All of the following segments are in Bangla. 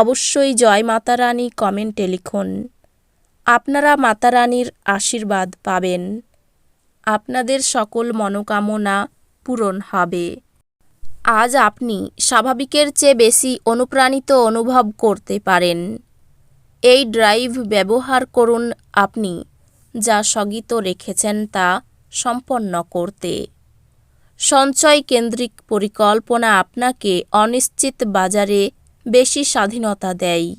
অবশ্যই জয় মাতারানী কমেন্টে লিখুন। আপনারা মাতারানীর আশীর্বাদ পাবেন। আপনাদের সকল মনোকামনা পূরণ হবে। আজ আপনি স্বাভাবিকের চেয়ে বেশি অনুপ্রাণিত অনুভব করতে পারেন। এই ড্রাইভ ব্যবহার করুন আপনি, যা স্থগিত রেখেছেন তা সম্পন্ন করতে। সঞ্চয় কেন্দ্রিক পরিকল্পনা আপনাকে অনিশ্চিত বাজারে বেশি স্বাধীনতা দেয়।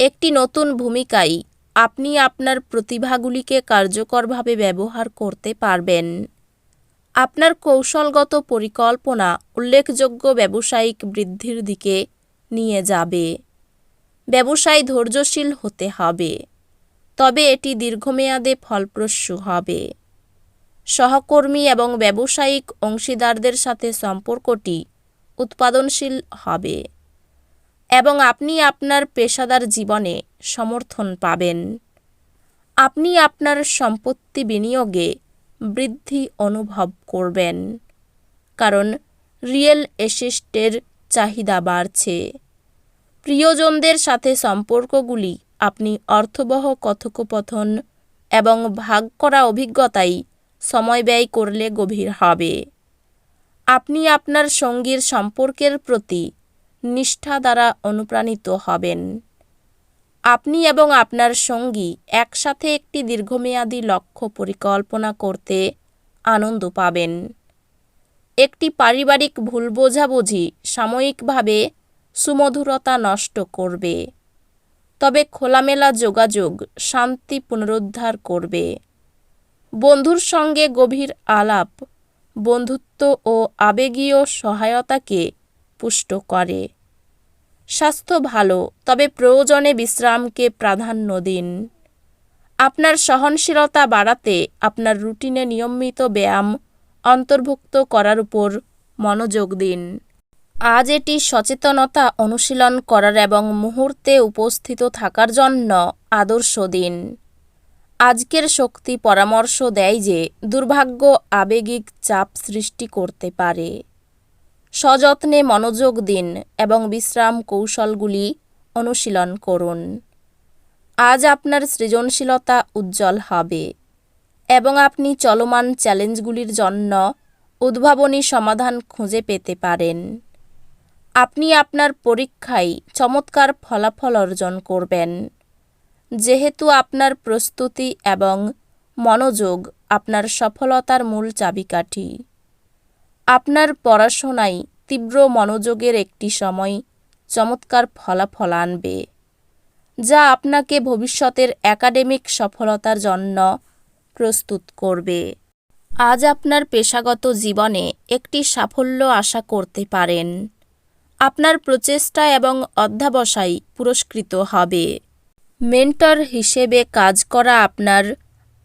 একটি নতুন ভূমিকায় আপনি আপনার প্রতিভাগুলিকে কার্যকরভাবে ব্যবহার করতে পারবেন। আপনার কৌশলগত পরিকল্পনা উল্লেখযোগ্য ব্যবসায়িক বৃদ্ধির দিকে নিয়ে যাবে। ব্যবসায় ধৈর্যশীল হতে হবে। তবে এটি দীর্ঘমেয়াদে ফলপ্রসূ হবে। সহকর্মী এবং ব্যবসায়িক অংশীদারদের সাথে সম্পর্কটি উৎপাদনশীল হবে। এবং আপনি আপনার পেশাদার জীবনে সমর্থন পাবেন। আপনি আপনার সম্পত্তি বিনিয়োগে বৃদ্ধি অনুভব করবেন, কারণ রিয়েল এস্টেটের চাহিদা বাড়ছে। প্রিয়জনদের সাথে সম্পর্কগুলি আপনি অর্থবহ কথোপকথন এবং ভাগ করা অভিজ্ঞতাই সময় ব্যয় করলে গভীর হবে। আপনি আপনার সঙ্গীর সম্পর্কের প্রতি নিষ্ঠা দ্বারা অনুপ্রাণিত হবেন। আপনি এবং আপনার সঙ্গী একসাথে একটি দীর্ঘমেয়াদী লক্ষ্য পরিকল্পনা করতে আনন্দ পাবেন। একটি পারিবারিক ভুল বোঝাবুঝি সাময়িকভাবে সুমধুরতা নষ্ট করবে। তবে খোলামেলা যোগাযোগ শান্তি পুনরুদ্ধার করবে। বন্ধুর সঙ্গে গভীর আলাপ, বন্ধুত্ব ও আবেগীয় সহায়তাকে পুষ্ট করে। স্বাস্থ্য ভালো, তবে প্রয়োজনে বিশ্রামকে প্রাধান্য দিন। আপনার সহনশীলতা বাড়াতে আপনার রুটিনে নিয়মিত ব্যায়াম অন্তর্ভুক্ত করার উপর মনোযোগ দিন। আজ এটি সচেতনতা অনুশীলন করার এবং মুহূর্তে উপস্থিত থাকার জন্য আদর্শ দিন। আজকের শক্তি পরামর্শ দেয় যে দুর্ভাগ্য আবেগিক চাপ সৃষ্টি করতে পারে। সযত্নে মনোযোগ দিন এবং বিশ্রাম কৌশলগুলি অনুশীলন করুন। আজ আপনার সৃজনশীলতা উজ্জ্বল হবে এবং আপনি চলমান চ্যালেঞ্জগুলির জন্য উদ্ভাবনী সমাধান খুঁজে পেতে পারেন। আপনি আপনার পরীক্ষায় চমৎকার ফলাফল অর্জন করবেন। যেহেতু আপনার প্রস্তুতি এবং মনোযোগ আপনার সফলতার মূল চাবিকাঠি। আপনার পড়াশোনায় তীব্র মনোযোগের একটি সময় চমৎকার ফলাফল আনবে, যা আপনাকে ভবিষ্যতের একাডেমিক সফলতার জন্য প্রস্তুত করবে। আজ আপনার পেশাগত জীবনে একটি সাফল্য আশা করতে পারেন। আপনার প্রচেষ্টা এবং অধ্যাবসায় পুরস্কৃত হবে। মেন্টর হিসেবে কাজ করা আপনার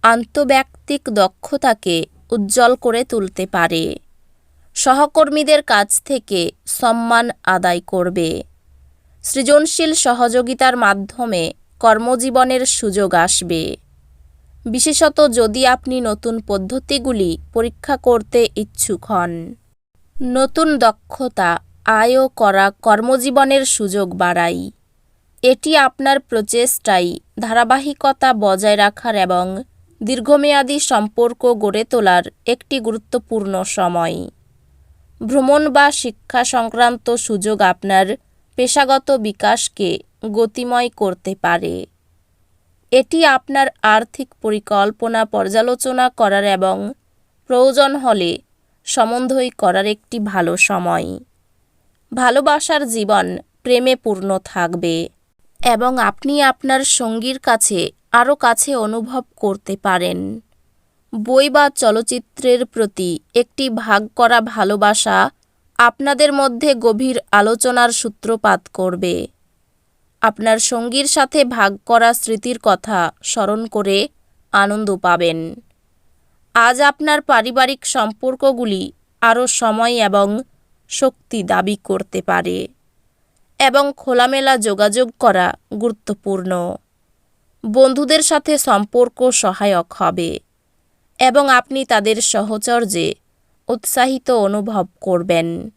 আন্তব্যক্তিক দক্ষতাকে উজ্জ্বল করে তুলতে পারে। সহকর্মীদের কাছ থেকে সম্মান আদায় করবে। সৃজনশীল সহযোগিতার মাধ্যমে কর্মজীবনের সুযোগ আসবে। বিশেষত যদি আপনি নতুন পদ্ধতিগুলি পরীক্ষা করতে ইচ্ছুক হন। নতুন দক্ষতা আয়ও করা কর্মজীবনের সুযোগ বাড়ায় এটি আপনার প্রচেষ্টায় ধারাবাহিকতা বজায় রাখার এবং দীর্ঘমেয়াদী সম্পর্ক গড়ে তোলার একটি গুরুত্বপূর্ণ সময়। ভ্রমণ বা শিক্ষা সংক্রান্ত সুযোগ আপনার পেশাগত বিকাশকে গতিময় করতে পারে। এটি আপনার আর্থিক পরিকল্পনা পর্যালোচনা করার এবং প্রয়োজন হলে সমন্বয় করার একটি ভালো সময়। ভালোবাসার জীবন প্রেমে পূর্ণ থাকবে এবং আপনি আপনার সঙ্গীর কাছে আরও কাছে অনুভব করতে পারেন। বই বা চলচ্চিত্রের প্রতি একটি ভাগ করা ভালোবাসা আপনাদের মধ্যে গভীর আলোচনার সূত্রপাত করবে। আপনার সঙ্গীর সাথে ভাগ করা স্মৃতির কথা স্মরণ করে আনন্দ পাবেন। আজ আপনার পারিবারিক সম্পর্কগুলি আরও সময় এবং শক্তি দাবি করতে পারে এবং খোলামেলা যোগাযোগ করা গুরুত্বপূর্ণ। বন্ধুদের সাথে সম্পর্ক সহায়ক হবে। এবং আপনি তাদের সহচর্যে উৎসাহিত অনুভব করবেন।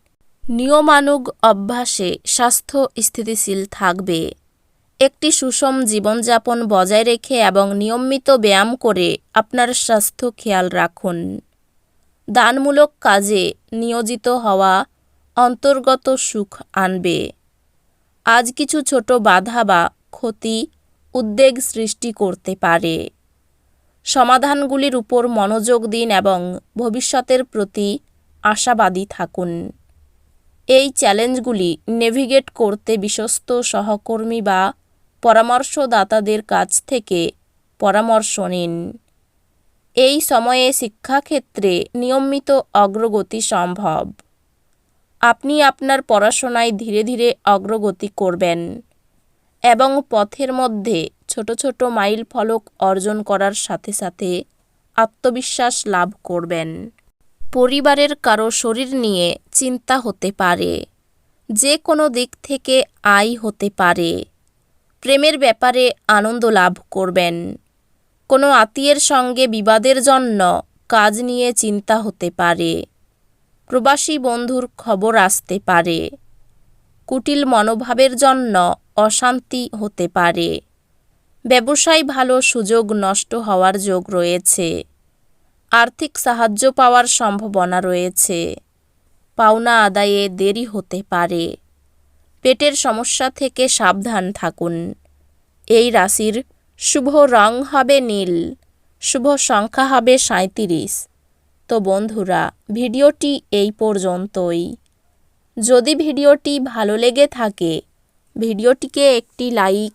নিয়মানুগ অভ্যাসে স্বাস্থ্য স্থিতিশীল থাকবে। একটি সুষম জীবনযাপন বজায় রেখে এবং নিয়মিত ব্যায়াম করে আপনার স্বাস্থ্য খেয়াল রাখুন। দানমূলক কাজে নিয়োজিত হওয়া অন্তর্গত সুখ আনবে। আজ কিছু ছোট বাধা বা ক্ষতি উদ্বেগ সৃষ্টি করতে পারে। সমাধানগুলির উপর মনোযোগ দিন এবং ভবিষ্যতের প্রতি আশাবাদী থাকুন। এই চ্যালেঞ্জগুলি নেভিগেট করতে বিশ্বস্ত সহকর্মী বা পরামর্শদাতাদের কাছ থেকে পরামর্শ নিন। এই সময়ে শিক্ষাক্ষেত্রে নিয়মিত অগ্রগতি সম্ভব। আপনি আপনার পড়াশোনায় ধীরে ধীরে অগ্রগতি করবেন এবং পথের মধ্যে ছোট ছোট মাইল ফলক অর্জন করার সাথে সাথে আত্মবিশ্বাস লাভ করবেন। পরিবারের কারও শরীর নিয়ে চিন্তা হতে পারে। যে কোনো দিক থেকে আয় হতে পারে। প্রেমের ব্যাপারে আনন্দ লাভ করবেন। কোনো আত্মীয়ের সঙ্গে বিবাদের জন্য কাজ নিয়ে চিন্তা হতে পারে। প্রবাসী বন্ধুর খবর আসতে পারে। কুটিল মনোভাবের জন্য অশান্তি হতে পারে। ব্যবসায় ভালো সুযোগ নষ্ট হওয়ার যোগ রয়েছে। আর্থিক সাহায্য পাওয়ার সম্ভাবনা রয়েছে। পাওনা আদায়ে দেরি হতে পারে। পেটের সমস্যা থেকে সাবধান থাকুন। এই রাশির শুভ রং হবে নীল, শুভ সংখ্যা হবে সাঁত্রিশ তো বন্ধুরা, ভিডিওটি এই পর্যন্তই। যদি ভিডিওটি ভালো লেগে থাকে, ভিডিওটিকে একটি লাইক